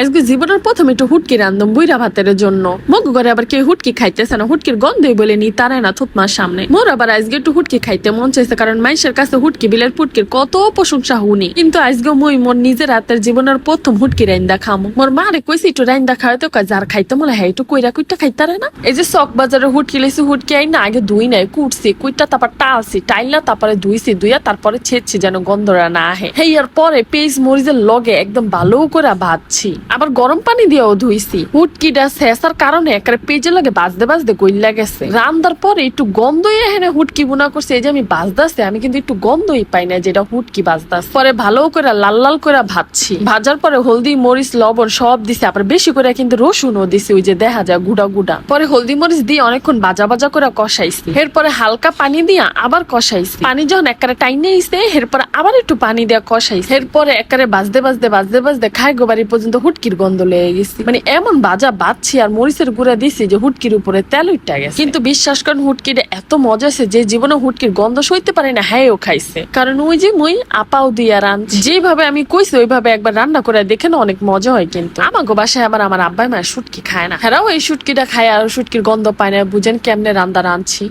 আজকে জীবনের প্রথম একটু হুটকি রান্ধম বুইরা ভাতের জন্য। মগ ঘরে আবার কেউ হুটকি খাইতেছে না, হুটকির গন্ধই বলে নি তারা না থুতমার সামনে। মোর আবার আজকে একটু হুটকি খাইতে মন চাইছে, কারণ মানুষের কাছে হুটকি, বিলের পুটকির কত প্রশংসা হুনি কিন্তু আজকে মই মোর নিজের হাতের জীবনের প্রথম হুটকি রাইন্দা খামো। মোর মারে কইছি, একটু রাইন্দা খাওয়াতে যার খাইতে মনে হয়, একটু কইরা কুইটা খাইতারে না? এই যে চক বাজারে হুটকি লেছি হুটকি আই না আগে দুই নাই, কুটছি কুইটা তারপর টালছি, টাইলা তারপরে ধুইছি দুইয়া তারপরে ছেড়ছি যেন গন্ধরা না আহে। হেই, আর পরে পেঁয়াজ মরিচের লগে একদম ভালো করে ভাজছি। আবার গরম পানি দিয়েও ধুইছি। হুটকিটা শেষার কারণে একেবারে পেজে লাগে বাজতে বাজতে গইলা গেছে। রান্দার পরে একটু গন্ধই এখানে হুটকি বুনা করছে, এই যে আমি বাজদাছে আমি কিন্তু একটু গন্ধই পাই না যেটা হুটকি বাজদাস পরে ভালো করে লাল লাল করে ভাজছি। ভাজার পরে হলদি, মরিচ, লবণ সব দিছে, আবার বেশি করে কিন্তু রসুনও দিছি, ওই যে দেখা যায় গুড়া গুড়া। পরে হলদি, মরিচ দিয়ে অনেকক্ষণ বাজা বাজা করে কষাইছি। এরপরে হালকা পানি দিয়া আবার কষাইছি। পানি যখন একবারে টাইনে ইসে এরপরে আবার একটু পানি দিয়া কষাইছি। এরপরে একবারে বাজতে বাজতে বাজতে বাজতে খাই গোবারি পর্যন্ত হুটকির গন্ধ লেগে গেছি। মানে এমন বাজা বাজছি আর মরিচের গুঁড়া দিছি যে হুটকির উপরে তেল উঠটা গেছে। কিন্তু বিশ্বাস করেন হুটকিটা এত মজা আছে যে জীবনে হুটকির গন্ধ সইতে পারে না হ্যাঁ ও খাইছে। কারণ ওই যে মুই আপাও দিয়া রান যেভাবে আমি কইছি, ওইভাবে একবার রান্না করে দেখে না অনেক মজা হয় কিন্তু। আমাকে বাসায় আবার আমার আব্বাই মায়ের শুটকি খায় না। হ্যাঁ এই শুটকিটা খায় আর শুটকির গন্ধ পায় না, বুঝেন কেমনে রান্না রাঁধছি।